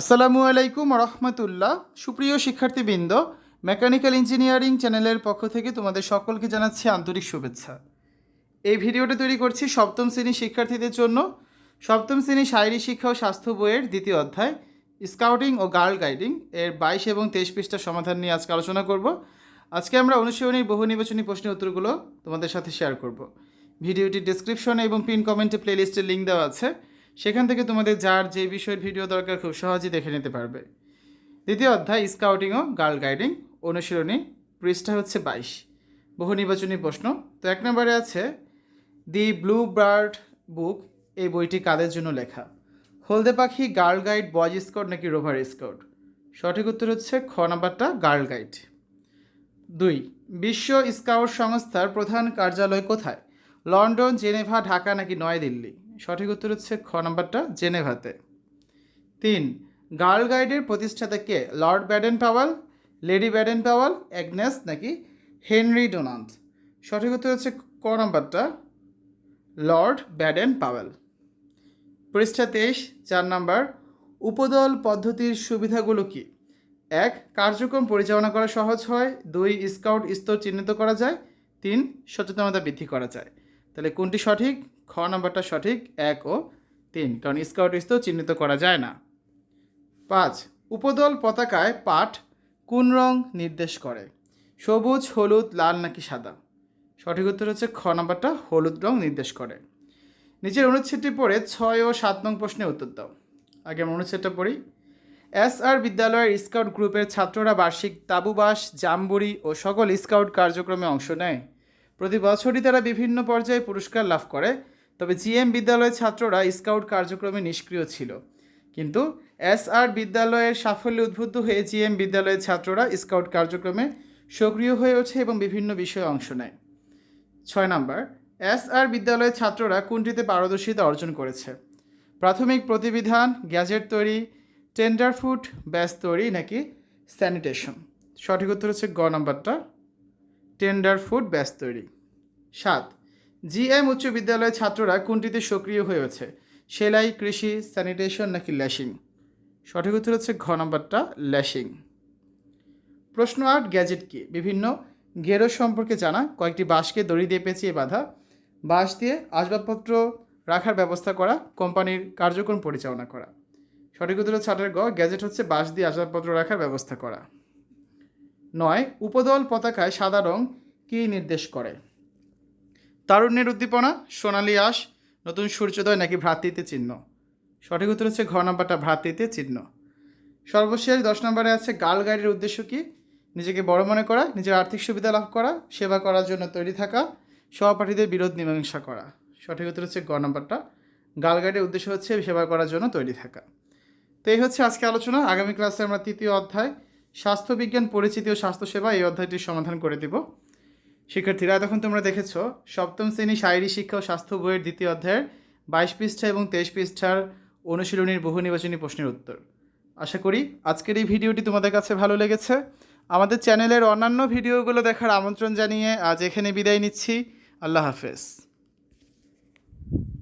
আসসালামু আলাইকুম রহমতুল্লাহ। সুপ্রিয় শিক্ষার্থীবৃন্দ, মেকানিক্যাল ইঞ্জিনিয়ারিং চ্যানেলের পক্ষ থেকে তোমাদের সকলকে জানাচ্ছি আন্তরিক শুভেচ্ছা। এই ভিডিওটা তৈরি করছি সপ্তম শ্রেণির শিক্ষার্থীদের জন্য। সপ্তম শ্রেণি শারীরিক শিক্ষা ও স্বাস্থ্য বইয়ের দ্বিতীয় অধ্যায়, স্কাউটিং ও গার্ল গাইডিং এর বাইশ এবং তেইশ পৃষ্ঠার সমাধান নিয়ে আজকে আলোচনা করব। আজকে আমরা অনুশীলনীর বহু নির্বাচনী প্রশ্নের উত্তরগুলো তোমাদের সাথে শেয়ার করব। ভিডিওটি ডেসক্রিপশনে এবং পিন কমেন্টে প্লেলিস্টের লিঙ্ক দেওয়া আছে। সেখান থেকে তোমাদের যার যে বিষয়ের ভিডিও দরকার খুব সহজেই দেখে নিতে পারবে। দ্বিতীয় অধ্যায় স্কাউটিং ও গার্ল গাইডিং অনুশীলনী, পৃষ্ঠা হচ্ছে বাইশ। বহু নির্বাচনী প্রশ্ন। তো এক নম্বরে আছে, দি ব্লু বার্ড বুক এই বইটি কাদের জন্য লেখা? হলদে পাখি গার্ল গাইড বয়েজ স্কাউট নাকি রোভার স্কাউট সঠিক উত্তর হচ্ছে খ নাম্বারটা গার্ল গাইড দুই, বিশ্ব স্কাউট সংস্থার প্রধান কার্যালয় কোথায়? লন্ডন, জেনেভা, ঢাকা নাকি নয়াদিল্লি? সঠিক উত্তর হচ্ছে খ নাম্বারটা জেনেভাতে। তিন, গার্ল গাইডের প্রতিষ্ঠাতা কে? Lord Baden Powell Lady Baden Powell Agnes নাকি হেনরি ডোনাল্ড? সঠিক উত্তর হচ্ছে ক নাম্বারটা লর্ড ব্যাডেন পাওয়েল পৃষ্ঠা তেইশ, চার নাম্বার, উপদল পদ্ধতির সুবিধাগুলো কি? এক, কার্যক্রম পরিচালনা করা সহজ হয়। দুই, স্কাউট স্তর চিহ্নিত করা যায়। তিন, সচেতনতা বৃদ্ধি করা যায়। তাহলে কোনটি সঠিক? খ নাম্বারটা সঠিক, এক ও তিন। কারণ স্কাউট স্তর চিহ্নিত করা যায় না। পাঁচ, উপদল পতাকায় পাঠ কোন রং নির্দেশ করে? সবুজ, হলুদ, লাল নাকি সাদা? সঠিক উত্তর হচ্ছে খ নাম্বারটা হলুদ রং নির্দেশ করে। নিচের অনুচ্ছেদটি পড়ে ছয় ও সাত নং প্রশ্নের উত্তর দাও। আগে আমরা অনুচ্ছেদটা পড়ি। এস আর বিদ্যালয়ের স্কাউট গ্রুপের ছাত্ররা বার্ষিক তাবুবাস জাম্বুরি ও সকল স্কাউট কার্যক্রমে অংশ নেয়। প্রতি বছরই তারা বিভিন্ন পর্যায়ে পুরস্কার লাভ করে, তবে জিএম বিদ্যালয়ের ছাত্ররা স্কাউট কার্যক্রমে নিষ্ক্রিয় ছিল। কিন্তু এস আর বিদ্যালয়ের সাফল্যে উদ্বুদ্ধ হয়ে জিএম বিদ্যালয়ের ছাত্ররা স্কাউট কার্যক্রমে সক্রিয় হয়ে ওঠে এবং বিভিন্ন বিষয়ে অংশ নেয়। ছয় নম্বর এস আর বিদ্যালয়ের ছাত্ররা কোনটিতে পারদর্শিতা অর্জন করেছে। প্রাথমিক প্রতিবিধান, গ্যাজেট তৈরি টেন্ডার ফুড ব্যাস তৈরি নাকি স্যানিটেশন? সঠিক উত্তর হচ্ছে গ নাম্বারটা। টেন্ডার ফুড ব্যাস তৈরি। সাত জিএম উচ্চ বিদ্যালয়ের ছাত্ররা কোনটিতে সক্রিয় হয়েছে সেলাই, কৃষি, স্যানিটেশন নাকি ল্যাশিং? সঠিক উত্তর হচ্ছে ঘ নম্বরটা ল্যাশিং। প্রশ্ন আট, গ্যাজেট কি? বিভিন্ন গেরো সম্পর্কে জানা, কয়েকটি বাঁশকে দড়ি দিয়ে পেঁচিয়ে বাঁধা, বাঁশ দিয়ে আসবাবপত্র রাখার ব্যবস্থা করা, কোম্পানির কার্যক্রম পরিচালনা করা। সঠিক উত্তর হচ্ছে আটের গ গ্যাজেট হচ্ছে বাঁশ দিয়ে আসবাবপত্র রাখার ব্যবস্থা করা। নয়, উপদল পতাকায় সাদা রং কী নির্দেশ করে? তারুণ্যের উদ্দীপনা, সোনালি আশ, নতুন সূর্যোদয় নাকি ভ্রাতৃতে চিহ্ন? সঠিক উত্তর হচ্ছে ঘ নাম্বারটা ভ্রাতৃতে চিহ্ন। সর্বশেষ দশ নম্বরে আছে গার্ল গাইডের উদ্দেশ্য কী? নিজেকে বড় মনে করা, নিজের আর্থিক সুবিধা লাভ করা, সেবা করার জন্য তৈরি থাকা, সহপাঠীদের বিরোধ মীমাংসা করা। সঠিক উত্তর হচ্ছে গ নম্বরটা। গাইডের উদ্দেশ্য হচ্ছে সেবা করার জন্য তৈরি থাকা। তো এই হচ্ছে আজকে আলোচনা। আগামী ক্লাসে আমরা তৃতীয় অধ্যায় স্বাস্থ্যবিজ্ঞান, পরিচিতি ও স্বাস্থ্যসেবা এই অধ্যায়টির সমাধান করে দিব। শিক্ষার্থীরা তখন তোমরা দেখেছ, সপ্তম শ্রেণি শারীরিক শিক্ষা ও স্বাস্থ্য বইয়ের দ্বিতীয় অধ্যায়ের বাইশ পৃষ্ঠা এবং তেইশ পৃষ্ঠার অনুশীলনীর বহু নির্বাচনী প্রশ্নের উত্তর। আশা করি আজকের এই ভিডিওটি তোমাদের কাছে ভালো লেগেছে। আমাদের চ্যানেলের অন্যান্য ভিডিওগুলো দেখার আমন্ত্রণ জানিয়ে আজ এখানে বিদায় নিচ্ছি। আল্লাহ হাফেজ।